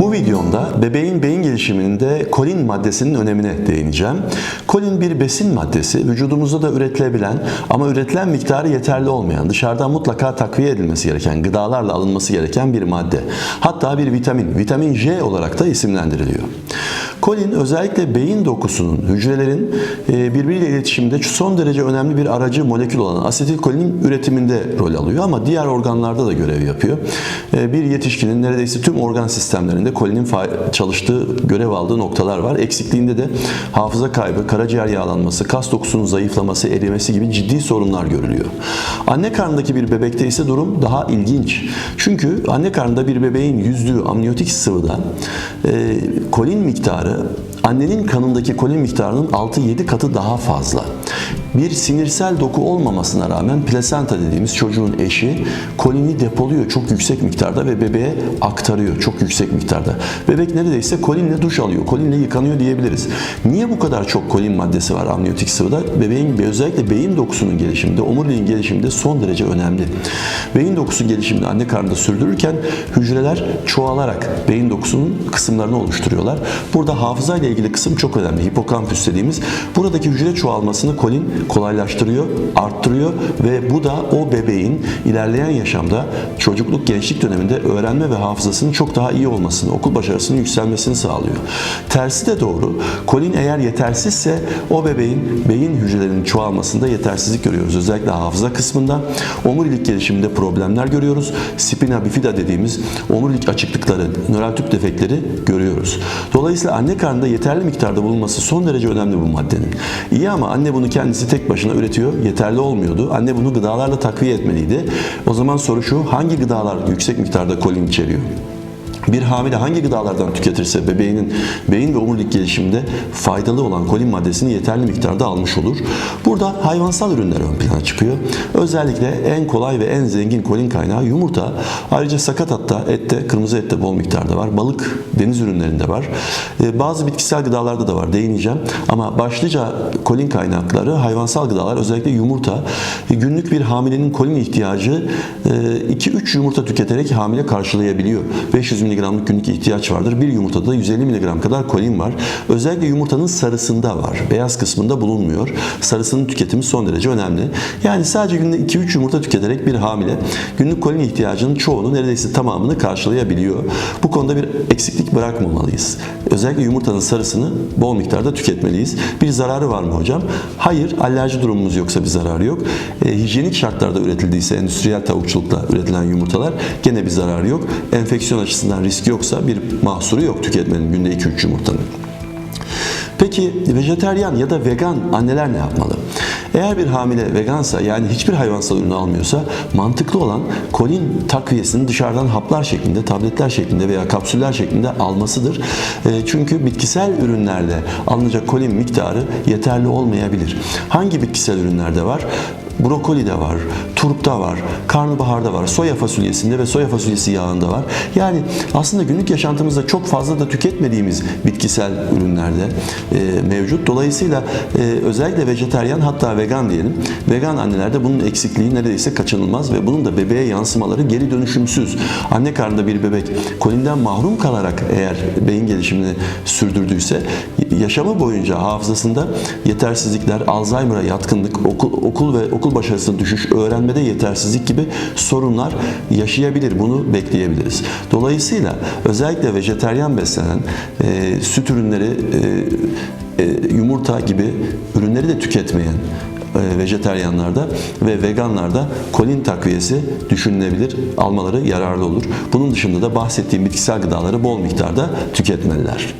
Bu videomda bebeğin beyin gelişiminde kolin maddesinin önemine değineceğim. Kolin bir besin maddesi, vücudumuzda da üretilebilen ama üretilen miktarı yeterli olmayan, dışarıdan mutlaka takviye edilmesi gereken, gıdalarla alınması gereken bir madde. Hatta bir vitamin, vitamin J olarak da isimlendiriliyor. Kolin özellikle beyin dokusunun, hücrelerin e, birbiriyle iletişimde son derece önemli bir aracı molekül olan asetilkolinin üretiminde rol alıyor ama diğer organlarda da görev yapıyor. E, Bir yetişkinin neredeyse tüm organ sistemlerinde kolinin çalıştığı, görev aldığı noktalar var. Eksikliğinde de hafıza kaybı, karaciğer yağlanması, kas dokusunun zayıflaması, erimesi gibi ciddi sorunlar görülüyor. Anne karnındaki bir bebekte ise durum daha ilginç. Çünkü anne karnında bir bebeğin yüzdüğü amniyotik sıvıda e, kolin miktarı annenin kanındaki kolin miktarının 6-7 katı daha fazla. Bir sinirsel doku olmamasına rağmen plasenta dediğimiz çocuğun eşi kolini depoluyor çok yüksek miktarda ve bebeğe aktarıyor çok yüksek miktarda. Bebek neredeyse kolinle duş alıyor, kolinle yıkanıyor diyebiliriz. Niye bu kadar çok kolin maddesi var amniyotik sıvıda? Bebeğin özellikle beyin dokusunun gelişiminde, omuriliğin gelişiminde son derece önemli. Beyin dokusu gelişimini anne karnında sürdürürken hücreler çoğalarak beyin dokusunun kısımlarını oluşturuyorlar. Burada hafıza ile ilgili kısım çok önemli. Hipokampüs dediğimiz buradaki hücre çoğalmasını kolin kolaylaştırıyor, arttırıyor ve bu da o bebeğin ilerleyen yaşamda çocukluk, gençlik döneminde öğrenme ve hafızasının çok daha iyi olmasını, okul başarısının yükselmesini sağlıyor. Tersi de doğru. Kolin eğer yetersizse o bebeğin beyin hücrelerinin çoğalmasında yetersizlik görüyoruz. Özellikle hafıza kısmında omurilik gelişiminde problemler görüyoruz. Spina bifida dediğimiz omurilik açıklıkları, nöral tüp defekleri görüyoruz. Dolayısıyla anne karnında yeterli miktarda bulunması son derece önemli bu maddenin. İyi ama anne bunu kendisi tek başına üretiyor. Yeterli olmuyordu. Anne bunu gıdalarla takviye etmeliydi. O zaman soru şu, hangi gıdalar yüksek miktarda kolin içeriyor? Bir hamile hangi gıdalardan tüketirse bebeğinin beyin ve omurilik gelişiminde faydalı olan kolin maddesini yeterli miktarda almış olur. Burada hayvansal ürünler ön plana çıkıyor. Özellikle en kolay ve en zengin kolin kaynağı yumurta. Ayrıca sakatatta, ette, kırmızı ette bol miktarda var. Balık, deniz ürünlerinde var. Ee, Bazı bitkisel gıdalarda da var. Değineceğim. Ama başlıca kolin kaynakları hayvansal gıdalar. Özellikle yumurta. E, Günlük bir hamilenin kolin ihtiyacı e, 2-3 yumurta tüketerek hamile karşılayabiliyor. 500 mg'lık günlük ihtiyaç vardır. Bir yumurtada 150 mg kadar kolin var. Özellikle yumurtanın sarısında var. Beyaz kısmında bulunmuyor. Sarısının tüketimi son derece önemli. Yani sadece günde 2-3 yumurta tüketerek bir hamile günlük kolin ihtiyacının çoğunu neredeyse tamamını karşılayabiliyor. Bu konuda bir eksiklik bırakmamalıyız. Özellikle yumurtanın sarısını bol miktarda tüketmeliyiz. Bir zararı var mı hocam? Hayır. Alerji durumumuz yoksa bir zararı yok. E, hijyenik şartlarda üretildiyse endüstriyel tavukçulukla üretilen yumurtalar gene bir zararı yok. Enfeksiyon açısından risk yoksa bir mahsuru yok tüketmenin günde 2-3 yumurtanın. Peki vejeteryan ya da vegan anneler ne yapmalı? Eğer bir hamile vegansa yani hiçbir hayvansal ürünü almıyorsa mantıklı olan kolin takviyesini dışarıdan haplar şeklinde, tabletler şeklinde veya kapsüller şeklinde almasıdır. E, Çünkü bitkisel ürünlerde alınacak kolin miktarı yeterli olmayabilir. Hangi bitkisel ürünlerde var? Brokoli de var, turpta var, karnabaharda var, soya fasulyesinde ve soya fasulyesi yağında var. Yani aslında günlük yaşantımızda çok fazla da tüketmediğimiz bitkisel ürünlerde e, mevcut. Dolayısıyla e, özellikle vejeteryan hatta vegan diyelim. Vegan annelerde bunun eksikliği neredeyse kaçınılmaz ve bunun da bebeğe yansımaları geri dönüşümsüz. Anne karnında bir bebek kolinden mahrum kalarak eğer beyin gelişimini sürdürdüyse yaşamı boyunca hafızasında yetersizlikler, Alzheimer'a yatkınlık, okul, okul ve okul başarısında düşüş, öğrenmede yetersizlik gibi sorunlar yaşayabilir. Bunu bekleyebiliriz. Dolayısıyla özellikle vejeteryan beslenen e, süt ürünleri, e, e, yumurta gibi ürünleri de tüketmeyen e, vejeteryanlarda ve veganlarda kolin takviyesi düşünülebilir, almaları yararlı olur. Bunun dışında da bahsettiğim bitkisel gıdaları bol miktarda tüketmeliler.